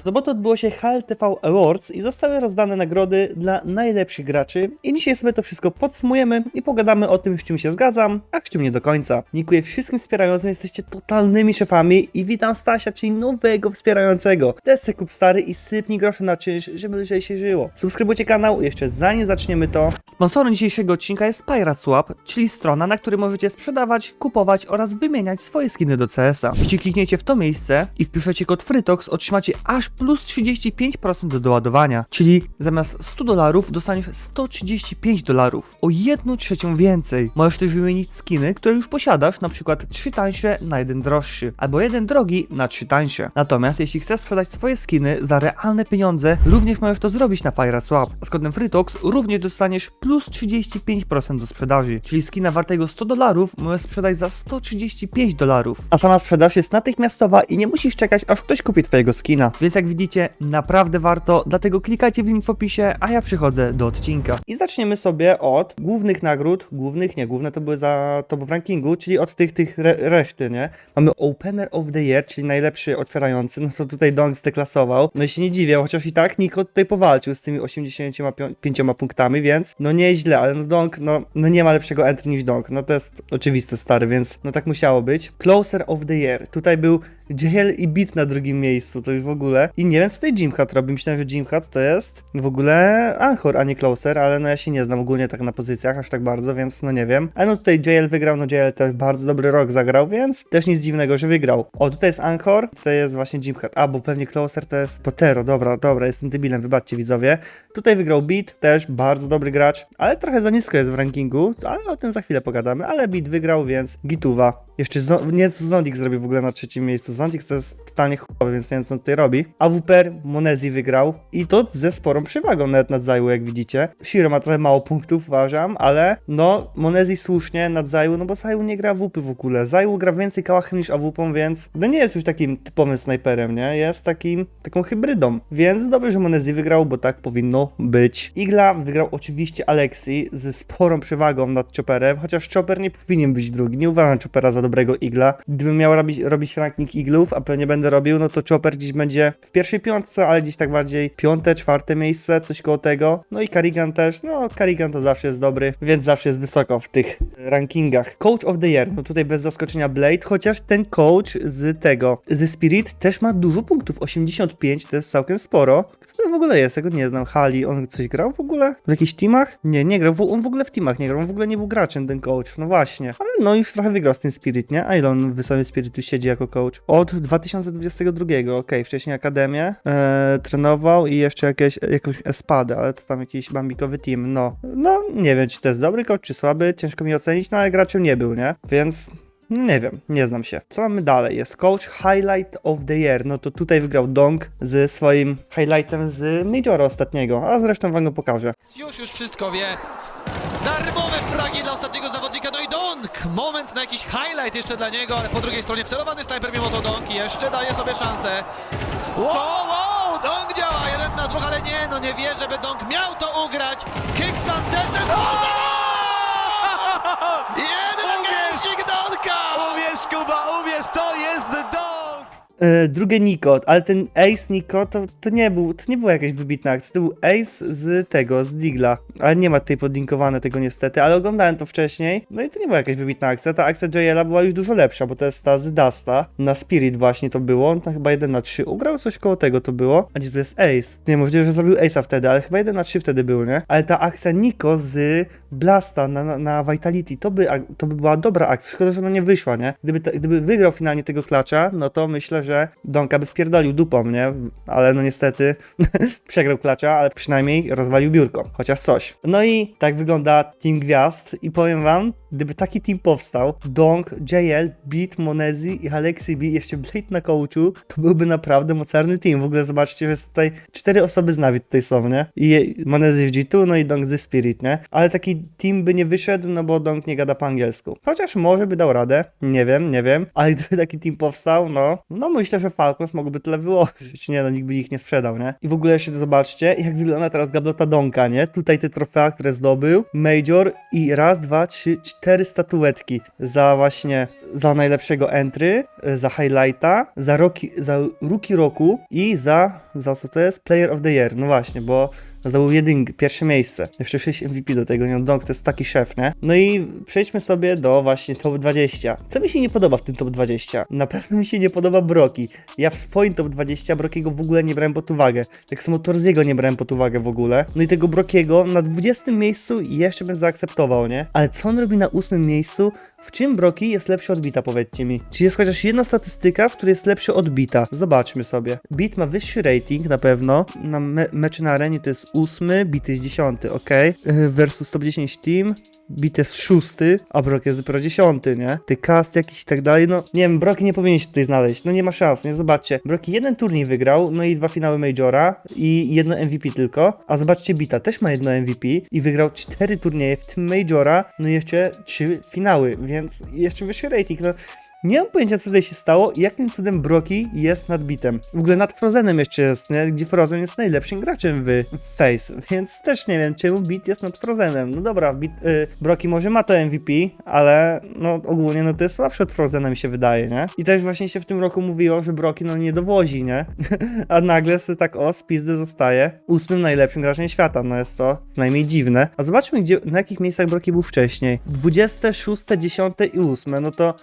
W sobotę odbyło się HLTV Awards i zostały rozdane nagrody dla najlepszych graczy. I dzisiaj sobie to wszystko podsumujemy i pogadamy o tym, z czym się zgadzam, a z czym nie do końca. Dziękuję wszystkim wspierającym, jesteście totalnymi szefami i witam Stasia, czyli nowego wspierającego. Desce kup stary i sypnij grosze na czynsz, żeby lżej się żyło. Subskrybujcie kanał, jeszcze zanim zaczniemy to. Sponsorem dzisiejszego odcinka jest Pirate Swap, czyli strona, na której możecie sprzedawać, kupować oraz wymieniać swoje skiny do CS-a. Jeśli klikniecie w to miejsce i wpiszecie kod FRYTOX, otrzymacie aż plus 35% do doładowania, czyli zamiast 100 dolarów dostaniesz 135 dolarów, o 1 trzecią więcej. Możesz też wymienić skiny, które już posiadasz, na przykład 3 tańsze na jeden droższy, albo jeden drogi na 3 tańsze. Natomiast jeśli chcesz sprzedać swoje skiny za realne pieniądze, również możesz to zrobić na Pirate Swap. Z kodem FRYTOX również dostaniesz plus 35% do sprzedaży, czyli skina wartego 100 dolarów możesz sprzedać za 135 dolarów. A sama sprzedaż jest natychmiastowa i nie musisz czekać, aż ktoś kupi twojego skina. Więc jak widzicie, naprawdę warto, dlatego klikajcie w link w opisie, a ja przychodzę do odcinka. I zaczniemy sobie od głównych nagród, głównych, nie, główne to były za, to było w rankingu, czyli od tych, tych re, reszty, nie? Mamy Opener of the Year, czyli najlepszy otwierający, no to tutaj Dong zdeklasował. No i się nie dziwię, chociaż i tak Niko tutaj powalczył z tymi 85 punktami, więc no nieźle, ale no Dong, no, no nie ma lepszego entry niż Dong, no to jest oczywiste stary, więc no tak musiało być. Closer of the Year, tutaj był JL i Beat na drugim miejscu, to już w ogóle. I nie wiem, co tutaj Jim Hat robi. Myślałem, że Jim Hat to jest w ogóle Anchor, a nie Closer, ale no ja się nie znam ogólnie tak na pozycjach, aż tak bardzo, więc no nie wiem. A no tutaj JL wygrał, no JL też bardzo dobry rok zagrał, więc też nic dziwnego, że wygrał. O, tutaj jest Anchor, tutaj jest właśnie Jim Hat. A, bo pewnie Closer to jest Potero, dobra, dobra, jestem debilem, wybaczcie widzowie. Tutaj wygrał Beat, też bardzo dobry gracz, ale trochę za nisko jest w rankingu, ale o tym za chwilę pogadamy, ale Beat wygrał, więc gituwa. Jeszcze zo nie co Zondik zrobił w ogóle na trzecim miejscu. Zondik to jest totalnie chujowy, więc nie wiem co on tutaj robi. AWPR Monezi wygrał i to ze sporą przewagą nawet nad Zajłu, jak widzicie. Shiro ma trochę mało punktów, uważam, ale no Monezi słusznie nad Zajłu, no bo Zajłu nie gra AWP w ogóle. Zajłu gra więcej kałachem niż AWP, więc no nie jest już takim typowym snajperem, nie? Jest takim, taką hybrydą. Więc dobrze, że Monezi wygrał, bo tak powinno być. Igla wygrał oczywiście Alexi ze sporą przewagą nad Chopperem, chociaż Chopper nie powinien być drugi. Nie uważam Choppera za dobrego igla. Gdybym miał robić, robić ranking iglów, a pewnie będę robił, no to Chopper gdzieś będzie pierwszej piątce, ale gdzieś tak bardziej piąte, czwarte miejsce, coś koło tego. No i Karigan też, no Karigan to zawsze jest dobry, więc zawsze jest wysoko w tych rankingach. Coach of the Year, no tutaj bez zaskoczenia Blade, chociaż ten coach z tego, ze Spirit też ma dużo punktów, 85, to jest całkiem sporo. Kto to w ogóle jest? Ja go nie znam. Hali, on coś grał w ogóle? W jakichś teamach? Nie, nie grał, on w ogóle w teamach nie grał, on w ogóle nie był graczem ten coach, no właśnie. Ale no już trochę wygrał z tym Spirit, nie? A ile on w samym Spiritu siedzi jako coach? Od 2022, okej, wcześniej Akademię, e, trenował i jeszcze jakieś, jakąś espadę, ale to tam jakiś bambikowy team, no. No, nie wiem, czy to jest dobry coach, czy słaby, ciężko mi ocenić, no ale graczem nie był, nie? Więc nie wiem, nie znam się. Co mamy dalej? Jest coach Highlight of the Year. No to tutaj wygrał Dong ze swoim highlightem z Majora ostatniego, a zresztą wam go pokażę. Już, już wszystko wie. Darmowe fragi dla ostatniego no Moment na jakiś highlight jeszcze dla niego, ale po drugiej stronie wcelowany snajper mimo to Donk i jeszcze daje sobie szansę. Wow, wow, Donk działa, jeden na dwóch, ale nie, no nie wie, żeby Donk miał to ugrać. Kickstand Desert! Jeden Uwierz! Donka! Uwierz Kuba, uwierz, to jest drugie Niko, ale ten Ace Niko to, to nie był, to nie była jakaś wybitna akcja, to był Ace z tego, z Digla, ale nie ma tutaj podlinkowane tego niestety, ale oglądałem to wcześniej, no i to nie była jakaś wybitna akcja, ta akcja JL była już dużo lepsza, bo to jest ta z Dusta, na Spirit właśnie to było, on tam chyba 1 na 3 ugrał, coś koło tego to było, a gdzie to jest Ace? Nie, możliwe, że zrobił Ace'a wtedy, ale chyba 1 na 3 wtedy był, nie? Ale ta akcja Niko z Blasta na, na, na Vitality, to by, to by była dobra akcja, szkoda, że ona nie wyszła, nie? Gdyby, ta, gdyby wygrał finalnie tego klacza, no to myślę, że Donka by wpierdolił dupą, nie? Ale no niestety przegrał klacza, ale przynajmniej rozwalił biurko, chociaż coś. No i tak wygląda Team Gwiazd i powiem wam, gdyby taki team powstał, Donk, JL, Beat, Monezi i Alexi B, jeszcze Blade na coachu, to byłby naprawdę mocarny team. W ogóle zobaczcie, że jest tutaj cztery osoby z Navi tutaj są, nie? I Monezi w G2, no i Donk ze Spirit, nie? Ale taki team by nie wyszedł, no bo Donk nie gada po angielsku. Chociaż może by dał radę, nie wiem, nie wiem, ale gdyby taki team powstał, no, no myślę, że Falcons mogłoby tyle wyłożyć. Nie no, nikt by ich nie sprzedał, nie? I w ogóle jeszcze zobaczcie, jak wygląda teraz Gablota Donka, nie? Tutaj te trofea, które zdobył, Major i raz, dwa, trzy, cztery statuetki za właśnie, za najlepszego entry, y, za highlighta, za, roki, za rookie roku i za, za co to jest? Player of the year, no właśnie, bo Zdobył jedynkę, pierwsze miejsce. Jeszcze 6 MVP do tego, nie? Donk to jest taki szef, nie? No i przejdźmy sobie do właśnie top 20. Co mi się nie podoba w tym top 20? Na pewno mi się nie podoba Broki. Ja w swoim top 20 Brokiego w ogóle nie brałem pod uwagę. Tak samo Torziego nie brałem pod uwagę w ogóle. No i tego Brokiego na 20 miejscu jeszcze bym zaakceptował, nie? Ale co on robi na 8 miejscu? W czym Broki jest lepszy od Bita, powiedzcie mi? Czy jest chociaż jedna statystyka, w której jest lepszy od Bita? Zobaczmy sobie. Bit ma wyższy rating na pewno. Na me na arenie to jest ósmy, Bit jest dziesiąty, ok. Versus top 10 team. Bit jest szósty, a Brok jest dopiero dziesiąty, nie? Ty cast jakiś i tak dalej, no nie wiem, Broki nie powinien się tutaj znaleźć, no nie ma szans, nie? Zobaczcie, Broki jeden turniej wygrał, no i dwa finały Majora i jedno MVP tylko, a zobaczcie, Bita też ma jedno MVP i wygrał cztery turnieje, w tym Majora, no i jeszcze trzy finały, więc jeszcze wyższy rating, no nie mam pojęcia, co tutaj się stało i jakim cudem Broki jest nad bitem. W ogóle nad Frozenem jeszcze jest, nie? Gdzie Frozen jest najlepszym graczem w Face, więc też nie wiem, czemu bit jest nad Frozenem. No dobra, bit, y, Broki może ma to MVP, ale no ogólnie no to jest słabsze od Frozena mi się wydaje, nie? I też właśnie się w tym roku mówiło, że Broki no nie dowozi, nie? A nagle sobie tak o, spizdy zostaje ósmym najlepszym graczem świata, no jest to co najmniej dziwne. A zobaczmy, gdzie, na jakich miejscach Broki był wcześniej. 26, 10 i 8, no to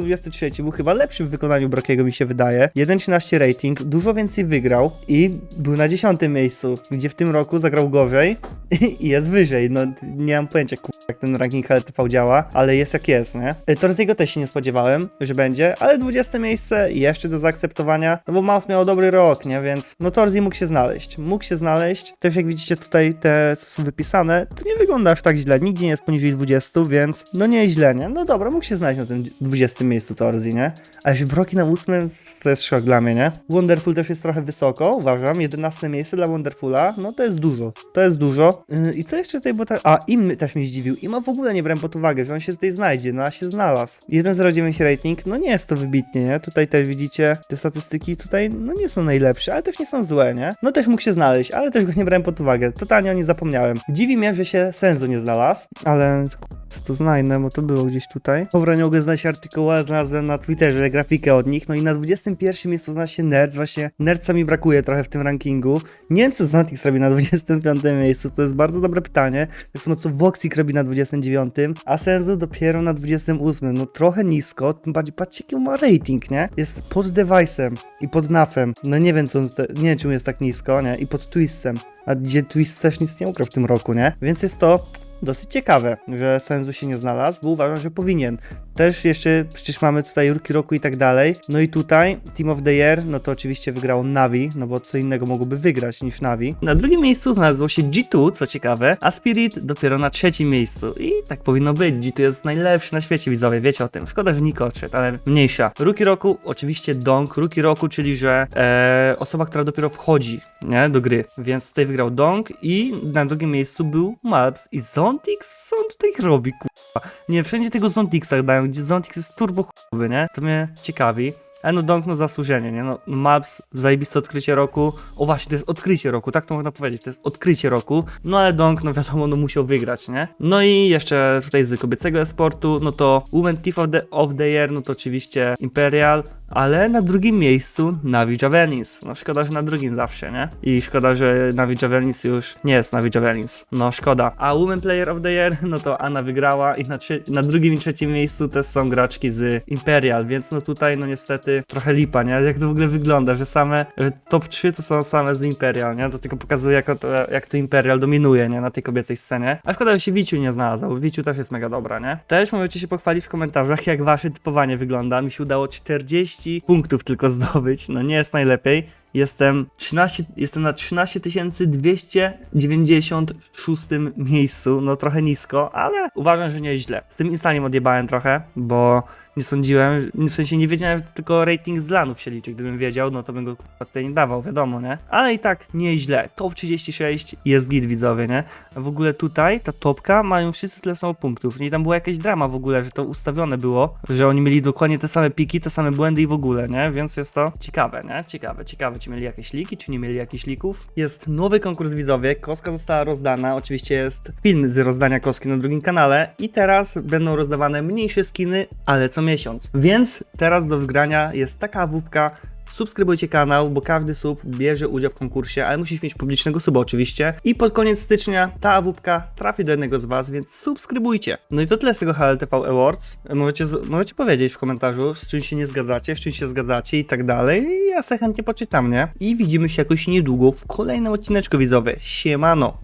2023 był chyba lepszy w wykonaniu Brokiego mi się wydaje. 1.13 rating, dużo więcej wygrał i był na 10 miejscu, gdzie w tym roku zagrał gorzej i jest wyżej. No nie mam pojęcia, jak ten ranking HLTV działa, ale jest jak jest, nie? Y, Torziego też się nie spodziewałem, że będzie, ale 20 miejsce jeszcze do zaakceptowania, no bo Mouse miał dobry rok, nie? Więc no Torzi mógł się znaleźć. Mógł się znaleźć. Też jak widzicie tutaj te, co są wypisane, to nie wygląda aż tak źle. Nigdzie nie jest poniżej 20, więc no nie źle, nie? No dobra, mógł się znaleźć na tym 20 miejscu Torzi, nie? A Broki na 8, to jest szok dla mnie, nie? Wonderful też jest trochę wysoko, uważam. 11 miejsce dla Wonderfula, no to jest dużo. To jest dużo. Yy, I co jeszcze tutaj było tak... A, Im też mnie zdziwił. Ima w ogóle nie brałem pod uwagę, że on się tutaj znajdzie, no a się znalazł. 1.09 rating, no nie jest to wybitnie, nie? Tutaj też widzicie, te statystyki tutaj, no nie są najlepsze, ale też nie są złe, nie? No też mógł się znaleźć, ale też go nie brałem pod uwagę. Totalnie o nim zapomniałem. Dziwi mnie, że się Senzu nie znalazł, ale... Co to znajdę, bo to było gdzieś tutaj. Dobra, nie mogę znaleźć artykułu, znalazłem na Twitterze grafikę od nich. No i na 21 miejscu znalazł się Nerds. Właśnie Nerdsa mi brakuje trochę w tym rankingu. Nie wiem, co robi na 25 miejscu, to jest bardzo dobre pytanie. Tak samo co Voxic robi na 29, a Senzu dopiero na 28. No trochę nisko, tym bardziej patrzcie jaki ma rating, nie? Jest pod Device'em i pod Nafem. No nie wiem, co, nie wiem, czemu jest tak nisko, nie? I pod Twistem. A gdzie Twist też nic nie ugrał w tym roku, nie? Więc jest to dosyć ciekawe, że Senzu się nie znalazł, bo uważam, że powinien. Też jeszcze przecież mamy tutaj Rookie Roku i tak dalej. No i tutaj Team of the Year, no to oczywiście wygrał Navi, no bo co innego mogłoby wygrać niż Navi. Na drugim miejscu znalazło się G2, co ciekawe, a Spirit dopiero na trzecim miejscu. I tak powinno być. G2 jest najlepszy na świecie, widzowie, wiecie o tym. Szkoda, że Niko odszedł, ale mniejsza. Rookie Roku, oczywiście Donk. Rookie Roku, czyli że e, osoba, która dopiero wchodzi nie, do gry. Więc tutaj wygrał Donk i na drugim miejscu był Malps i Zontix. Co on tutaj robi, kurwa? Nie, wszędzie tego Zontixa dają, gdzie Zontix jest turbo chujowy, nie? To mnie ciekawi. Ale no Donk, no zasłużenie, nie? No Maps, zajebiste odkrycie roku. O właśnie, to jest odkrycie roku, tak to można powiedzieć, to jest odkrycie roku. No ale Donk, no wiadomo, no musiał wygrać, nie? No i jeszcze tutaj z kobiecego esportu, no to Women Thief of the, of the Year, no to oczywiście Imperial, ale na drugim miejscu Navi Javelins. No szkoda, że na drugim zawsze, nie? I szkoda, że Navi Javelins już nie jest Navi Javelins. No szkoda. A Women Player of the Year, no to Anna wygrała i na, na drugim i trzecim miejscu też są graczki z Imperial, więc no tutaj no niestety trochę lipa, nie? Jak to w ogóle wygląda, że same, że top 3 to są same z Imperial, nie? To tylko pokazuje jak to, jak to Imperial dominuje, nie? Na tej kobiecej scenie. A szkoda, że się Wiciu nie znalazł. Wiciu też jest mega dobra, nie? Też możecie się pochwalić w komentarzach, jak wasze typowanie wygląda. Mi się udało 40 punktów tylko zdobyć, no nie jest najlepiej. Jestem, 13, jestem na 13 296 miejscu, no trochę nisko, ale uważam, że nieźle. Z tym Instanem odjebałem trochę, bo Nie sądziłem, w sensie nie wiedziałem, tylko rating z lanów się liczy. Gdybym wiedział, no to bym go tutaj nie dawał, wiadomo, nie? Ale i tak nieźle. Top 36 jest git, widzowie, nie? A w ogóle tutaj, ta topka, mają wszyscy tyle samo punktów. I tam była jakaś drama w ogóle, że to ustawione było, że oni mieli dokładnie te same piki, te same błędy i w ogóle, nie? Więc jest to ciekawe, nie? Ciekawe, ciekawe, czy mieli jakieś liki, czy nie mieli jakichś lików. Jest nowy konkurs widzowie, koska została rozdana, oczywiście jest film z rozdania koski na drugim kanale i teraz będą rozdawane mniejsze skiny, ale co miesiąc. Więc teraz do wygrania jest taka wódka, Subskrybujcie kanał, bo każdy sub bierze udział w konkursie, ale musisz mieć publicznego suba oczywiście. I pod koniec stycznia ta awupka trafi do jednego z was, więc subskrybujcie. No i to tyle z tego HLTV Awards. Możecie, możecie powiedzieć w komentarzu, z czym się nie zgadzacie, z czym się zgadzacie i tak dalej. Ja se chętnie poczytam, nie? I widzimy się jakoś niedługo w kolejnym odcineczku widzowie. Siemano!